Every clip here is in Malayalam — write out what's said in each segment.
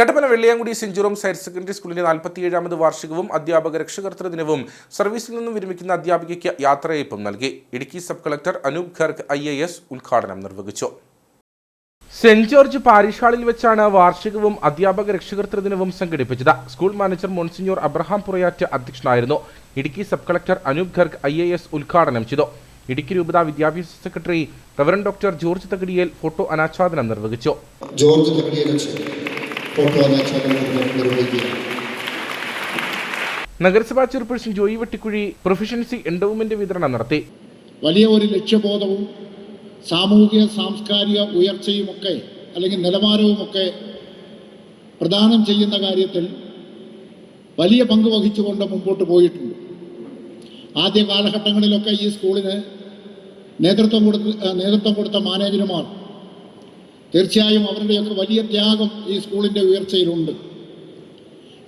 Kattappana Velliyamkudy saint higher secondary സ്കൂളിന്റെ നാൽപ്പത്തിയേഴാമത് വാർഷികവും അധ്യാപക രക്ഷകർത്തൃ ദിനവും സർവീസിൽ നിന്നും വിരമിക്കുന്ന അധ്യാപികയ്ക്ക് യാത്രയയപ്പും നൽകി. Idukki sub collector Anoop Garg I A S ഉദ്ഘാടനം നിർവഹിച്ചു. സെന്റ് ജോർജ് പാരിഷ് ഹാളിൽ വെച്ചാണ് വാർഷികവും അധ്യാപക രക്ഷകർത്തൃ ദിനവും സംഘടിപ്പിച്ചത്. School manager monsignor Abraham Purayattu അധ്യക്ഷനായിരുന്നു. Idukki sub collector Anoop Garg I A S ഉദ്ഘാടനം ചെയ്തു. ഇടുക്കി രൂപത വിദ്യാഭ്യാസ secretary reverend doctor George Thakadiyel photo അനാച്ഛാദനം നിർവഹിച്ചു. ജോർജ് നഗരസഭാ chairperson Joy Vettikuzhy proficiency endowment വിതരണം നടത്തി. വലിയ ഒരു ലക്ഷ്യബോധവും സാമൂഹിക സാംസ്കാരിക ഉയർച്ചയുമൊക്കെ അല്ലെങ്കിൽ നിലവാരവുമൊക്കെ പ്രദാനം ചെയ്യുന്ന കാര്യത്തിൽ വലിയ പങ്ക് വഹിച്ചുകൊണ്ട് മുമ്പോട്ട് പോയിട്ടുണ്ട്. ആദ്യ കാലഘട്ടങ്ങളിലൊക്കെ ഈ സ്കൂളിന് നേതൃത്വം കൊടുത്ത് നേതൃത്വം കൊടുത്ത മാനേജർമാർ തീർച്ചയായും അവരുടെയൊക്കെ വലിയ ത്യാഗം ഈ സ്കൂളിന്റെ ഉയർച്ചയിലുണ്ട്.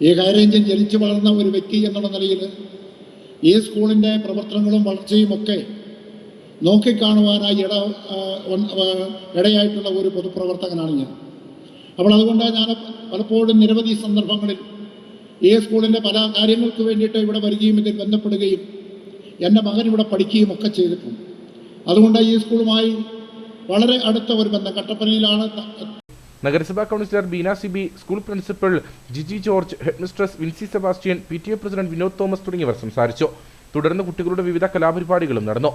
ഈ ഹൈറേഞ്ചിൽ ജനിച്ചു വളർന്ന ഒരു വ്യക്തി എന്നുള്ള നിലയിൽ ഈ സ്കൂളിന്റെ പ്രവർത്തനങ്ങളും വളർച്ചയുമൊക്കെ നോക്കിക്കാണുവാനായി ഇട ഇടയായിട്ടുള്ള ഒരു പൊതുപ്രവർത്തകനാണ് ഞാൻ. അപ്പോൾ അതുകൊണ്ട് ഞാൻ പലപ്പോഴും നിരവധി സന്ദർഭങ്ങളിൽ ഈ സ്കൂളിന്റെ പല കാര്യങ്ങൾക്ക് വേണ്ടിയിട്ട് ഇവിടെ വരികയും ഇതിൽ ബന്ധപ്പെടുകയും എന്റെ മകൻ ഇവിടെ പഠിക്കുകയും ഒക്കെ ചെയ്തിട്ടുണ്ട്. അതുകൊണ്ട് ഈ സ്കൂളുമായി വളരെ അടുത്ത ഒരു ബന്ധം. കട്ടപ്പനയിലാണ് നഗരസഭാ councillor Beena Siby school principal Jiji George headmistress Vincy Sebastian P T A president Vinod Thomas തുടങ്ങിയവർ സംസാരിച്ചു. തുടർന്ന് കുട്ടികളുടെ വിവിധ കലാപരിപാടികളും നടന്നു.